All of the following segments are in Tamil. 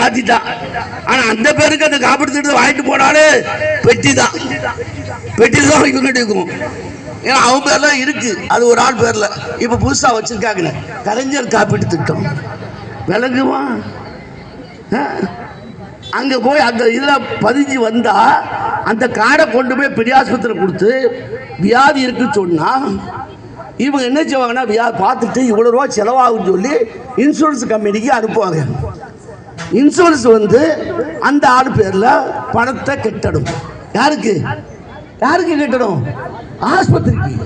மாத்திட்டான் ஆனா அந்த பேருக்கு அந்த காப்பீடு திட்டத்தை வாங்கிட்டு போனாலே பெட்டி தான் பெட்டி தான் இவங்கிட்ட இருக்கும். ஏன்னா அவன் பேர்ல இருக்கு. அது ஒரு ஆள் பேர்ல. இப்ப புதுசா வச்சிருக்காங்க கலைஞர் காப்பீட்டு திட்டம். விளங்குமா? ஆ? அங்க போய் அந்த இதில் பதிஞ்சு வந்தா அந்த காடை கொண்டு போய் பெரிய கொடுத்து வியாதி இருக்குன்னு சொன்னா இவங்க என்ன செய்வாங்கன்னா வியா பார்த்துட்டு இவ்வளோ ரூபா செலவாகும்னு சொல்லி இன்சூரன்ஸ் கம்பெனிக்கு அனுப்புவாங்க. இன்சூரன்ஸ் வந்து அந்த ஆள் பேரில் பணத்தை கெட்டடும் யாருக்கு? யாருக்கு கெட்டணும்? ஆஸ்பத்திரிக்கு.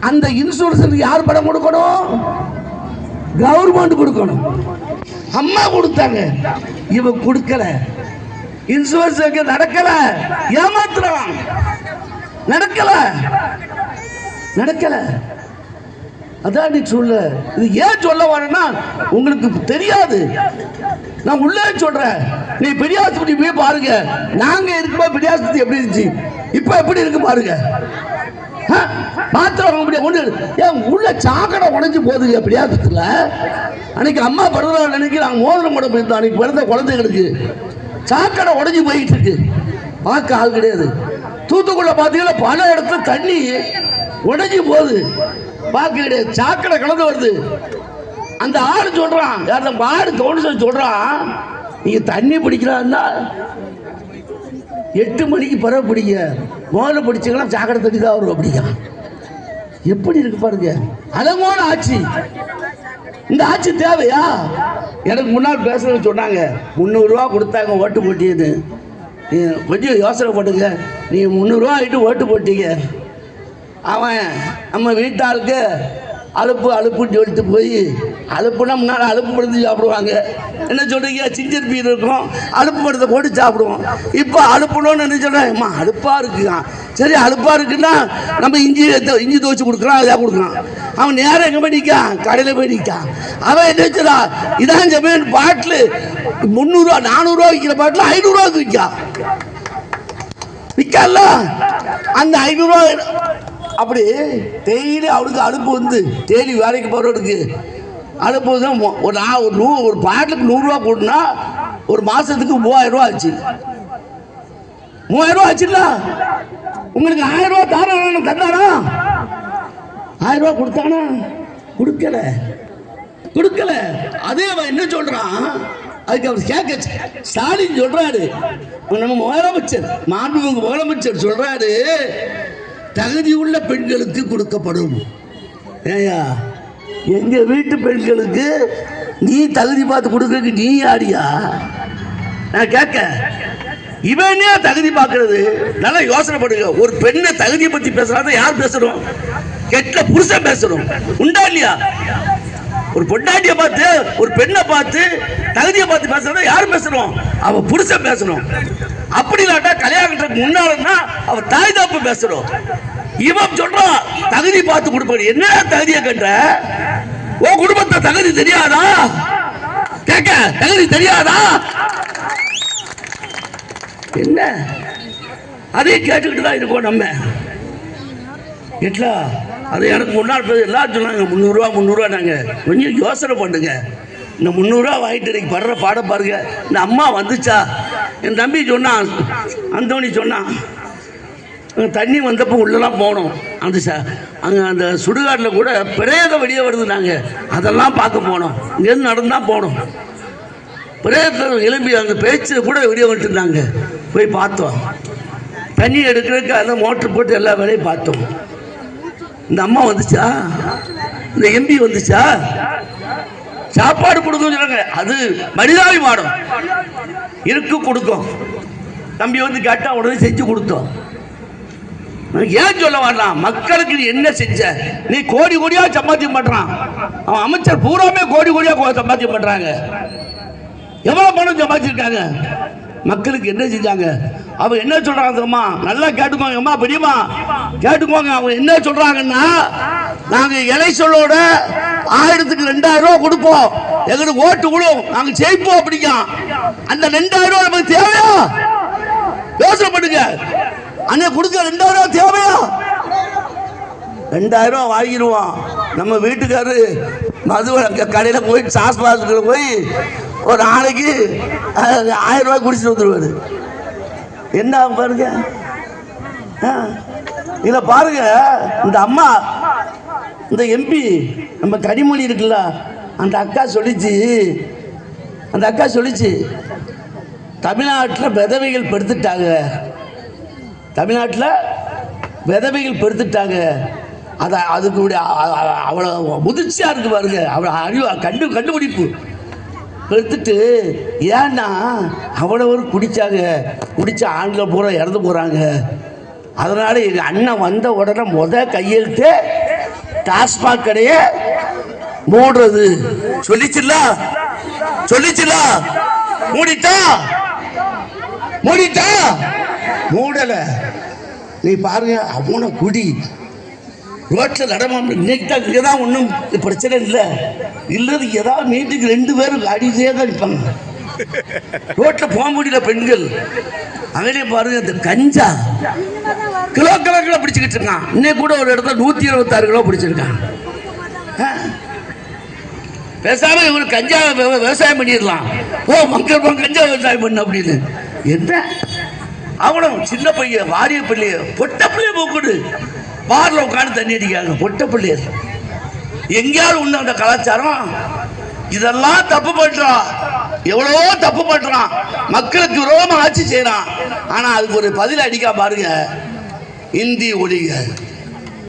அந்த இன்சூரன்ஸுக்கு யார் பணம் கொடுக்கணும்? கவர்மெண்ட் கொடுக்கணும். அம்மா கொடுத்தாங்க. இவன் கொடுக்கல. இன்சூரன்ஸ் வைக்க நடக்கல? ஏமாத்துறான். நடக்கல. நடக்கல. அதான் நீ சொல்ல. இது ஏன் சொல்ல வரேன்னா உங்களுக்கு தெரியாது. நான் உள்ளே சொல்றேன். நீ பெரிய ஆஸ்பத்திரி போய் பாருங்க. நாங்க இருக்கும்போது பெரிய ஆஸ்பத்திரி எப்படி இருந்துச்சு? இப்ப எப்படி இருக்கு பாருங்க. ஆ? வாங்க முடியாது ஒண்ணு ஏன் உள்ள சாக்கடை உடஞ்சி போகுதுங்க பெரிய அன்னைக்கு அம்மா பிறந்த அன்னைக்கு நாங்கள் மோதிரம் போட போயிருந்தோம் அன்னைக்கு பிறந்த குழந்தைங்களுக்கு சாக்கடை உடஞ்சி போயிட்டு இருக்கு. பார்க்க ஆள் கிடையாது. தூத்துக்குள்ள பார்த்தீங்கன்னா பல இடத்துல தண்ணி உடஞ்சி போகுது. பார்க்க கிடையாது. சாக்கடை கலந்து வருது. அந்த ஆடு சொல்றான். யார் நம்ம ஆடு தோணுச்சு சொல்றான். நீங்க தண்ணி பிடிக்கிறான்னா எட்டு மணிக்கு பிறகு பிடிங்க. முதல்ல பிடிச்சிங்கன்னா சாக்கடை தண்ணி தான் வரும் அப்படிங்கிறான் எப்படி இருக்கு பாருங்க. அலங்கோன ஆட்சி. இந்த ஆட்சி தேவையா? எனக்கு முன்னால் பேசுறது சொன்னாங்க. முந்நூறுரூவா கொடுத்தாங்க ஓட்டு போட்டியது கொஞ்சம் யோசனை பண்ணுங்க. நீ முந்நூறுரூவா ஆகிட்டு ஓட்டு போட்டீங்க. அவன் நம்ம வீட்டாளுக்கு அலுப்பு அலுப்புன்னு சொல்லிட்டு போய் அலுப்புனா முன்னால் அலுப்பு படுத்து சாப்பிடுவாங்க. என்ன சொல்கிறீங்க சிஞ்சர் பீர் இருக்கும். அலுப்பு படத்தை போட்டு சாப்பிடுவோம். இப்போ அலுப்புணும்னு என்ன சொல்கிறேன் அம்மா அலுப்பாக இருக்குதான் சரி அலுப்பாக இருக்குன்னா நம்ம இஞ்சி இஞ்சி துவச்சி கொடுக்குறான் அதாக கொடுக்குறான் அவன் நேரம் எங்கே போய் நிற்கான் கடையில் போய் நிற்கான் அவன் என்ன வச்சுடா? இதான் ஜமீன் பாட்டில். முந்நூறுரூவா நானூறுரூவா விற்கிற பாட்டில் ஐநூறுரூவாக்கு விற்கான் விற்கல அந்த ஐநூறுரூவா அப்படி டெய்லி அவனுக்கு அலுப்பு வந்து டெய்லி வேலைக்கு போகிறவனுக்கு அலுப்பு வந்து ஒரு நான் ஒரு நூ ஒரு பாட்டிலுக்கு நூறுரூவா போட்டுனா ஒரு மாதத்துக்கு மூவாயிரம் ரூபா ஆச்சு. மூவாயிரம் ரூபா ஆச்சுல்ல? உங்களுக்கு ஆயிரம் ரூபா தாராளம் தந்தானா? ஆயிரம் ரூபா கொடுத்தானா? கொடுக்கல. கொடுக்கல. அதே அவன் என்ன சொல்றான்? அதுக்கு அவர் கேட்க ஸ்டாலின் சொல்றாரு. நம்ம முதலமைச்சர் மாண்புமிகு முதலமைச்சர் சொல்றாரு. தகுதி உள்ள பெண்களுக்கு கொடுக்கப்படும். ஏயா எங்க வீட்டு பெண்களுக்கு நீ தகுதி பார்த்து கொடுக்கறதுக்கு நீ யாரியா? நான் கேட்க இவனே தகுதி பார்க்கறது? நல்லா யோசனை பண்ணுங்க. ஒரு பெண்ணை தகுதியை பத்தி பேசுறாங்க யார் பேசுறோம் கெட்ட புருஷன் பேசுறோம் உண்டா இல்லையா? ஒரு பொண்டாட்டிய பார்த்து ஒரு பெண்ணை பார்த்து தகுதியை பார்த்து பேசுறதா யார் பேசுறோம் அவ புருஷன் பேசணும். அப்படி இல்லாட்டா கல்யாணத்துக்கு முன்னாலன்னா அவர் தாய் தாப்பு பேசுறோம். இவன் சொல்றான் தகுதி பார்த்து கொடுப்பாரு என்ன தகுதியை கண்ட உன் குடும்பத்தை தகுதி தெரியாதா? கேட்க தகுதி தெரியாதா? என்ன? அதே கேட்டுக்கிட்டு தான் இருக்கோம் நம்ம. எட்லா அது எனக்கு முன்னாள் பேர் எல்லாரும் சொன்னாங்க முந்நூறுரூவா முந்நூறுரூவா நாங்கள் கொஞ்சம் யோசனை பண்ணுங்க. இந்த முந்நூறுரூவா வாங்கிட்டு இன்னைக்கு படுற பாடம் பாருங்க. இந்த அம்மா வந்துச்சா? என் தம்பி சொன்னான் அந்தோணி சொன்னான் தண்ணி வந்தப்போ உள்ளெல்லாம் போனோம். அந்த ச அங்கே அந்த சுடுகாட்டில் கூட பிரேத வெளியே வருது நாங்கள் அதெல்லாம் பார்க்க போனோம். இங்கேருந்து நடந்தால் போனோம். பிரேதத்தை எலும்பி அந்த பேச்சு கூட வெளியே வந்துட்டுருந்தாங்க போய் பார்த்தோம். தண்ணி எடுக்கிறதுக்கு அந்த மோட்ரு போட்டு எல்லா வேலையும் பார்த்தோம். இந்த அம்மா வந்துச்சா? இந்த எம்பி வந்துச்சா? சாப்பாடு கொடுக்கும் சொல்லுங்க அது மனிதாபிமானம் இருக்கு கொடுக்கும் தம்பி வந்து கேட்டா உடனே செஞ்சு கொடுத்தோம். ஏன் சொல்ல வரலாம்? மக்களுக்கு நீ என்ன செஞ்ச? நீ கோடி கோடியா சம்பாத்தியம் பண்றான். அவன் அமைச்சர் பூராமே கோடி கோடியா சம்பாத்தியம் பண்றாங்க. எவ்வளவு பணம் சம்பாதிச்சிருக்காங்க? மக்களுக்கு என்ன செஞ்சாங்க? அவங்க என்ன சொல்றாங்க தெரியுமா? நல்லா கேட்டுக்கோங்க அம்மா பெரியம்மா. கேட்டுக்கோங்க அவங்க என்ன சொல்றாங்கன்னா நாங்க சொல்லோட ஆயிரத்துக்கு ரெண்டாயிரம் ரூபாய் கொடுப்போம். எங்களுக்கு ஓட்டு விடும் நாங்க ஜெயிப்போம் அப்படிங்க அந்த ரெண்டாயிரம் ரூபாய் நமக்கு தேவையா? யோசனை பண்ணுங்க. அண்ணன் கொடுக்க ரெண்டாயிரம் ரூபாய் தேவையா? ரெண்டாயிரம் ரூபாய் வாங்கிடுவோம். நம்ம வீட்டுக்காரு மது கடையில் போய் சாஸ் பாஸுக்கு போய் ஒரு நாளைக்கு ஆயிரம் ரூபாய் குடிச்சிட்டு வந்துருவாரு. என்ன பாருங்க? இதில் பாருங்க இந்த அம்மா இந்த எம்பி நம்ம கனிமொழி இருக்குல்ல அந்த அக்கா சொல்லிச்சு அந்த அக்கா சொல்லிச்சு தமிழ்நாட்டில் விதவைகள் பெருத்துட்டாங்க. தமிழ்நாட்டில் விதவைகள் பெருத்துட்டாங்க. அதை அதுக்கு அவ்வளோ முதிர்ச்சியாக இருக்கு பாருங்க. அவ்வளோ அறிவு கண்டு கண்டுபிடிப்பு. எடுத்துட்டு ஏன்னா அவ்வளவு குடிச்சாங்க. குடித்த ஆண்கள் பூரா இறந்து போகிறாங்க அதனால் எங்கள் அண்ணன் வந்த உடனே முத கையெழுத்து டாஸ்மாக் கடையை மூடுறது. சொல்லிச்சிடலா சொல்லிச்சுல மூடிட்டா? மூடிட்டா? மூடல. நீ பாருங்க அவன குடி. ரோட்டில் நடமா இன்னைக்கு தான் இங்கே தான் ஒன்றும் பிரச்சனை இல்லை. இல்லது ஏதாவது மீட்டுக்கு ரெண்டு பேரும் அடிச்சே தான் நிற்பாங்க ரோட்டில் போக முடியல பெண்கள். அவனே பாருங்க இந்த கஞ்சா. கிலோ கிலோ பிடிச்சிக்கிட்டு இருக்கான். இன்னைக்கு கூட ஒரு இடத்துல நூற்றி இருபத்தாறு கிலோ பிடிச்சிருக்கான். பேசாம இவரு கஞ்சா விவசாயம் பண்ணிடலாம். ஓ மக்கள் கஞ்சா விவசாயம் பண்ண அப்படின்னு. என்ன? அவனும் சின்ன பையன் வாரிய பிள்ளைய பொட்ட பிள்ளைய போக்குடு பார்ல உட்காந்து தண்ணி அடிக்காங்க பொட்ட பிள்ளையர் எங்கேயாவது உண்டு அந்த கலாச்சாரம். இதெல்லாம் தப்பு பண்றான். எவ்வளவோ தப்பு பண்றான். மக்களுக்கு விரோதமா ஆட்சி செய்யறான். ஆனா அதுக்கு ஒரு பதில் அடிக்கா பாருங்க. இந்தி ஒழிக.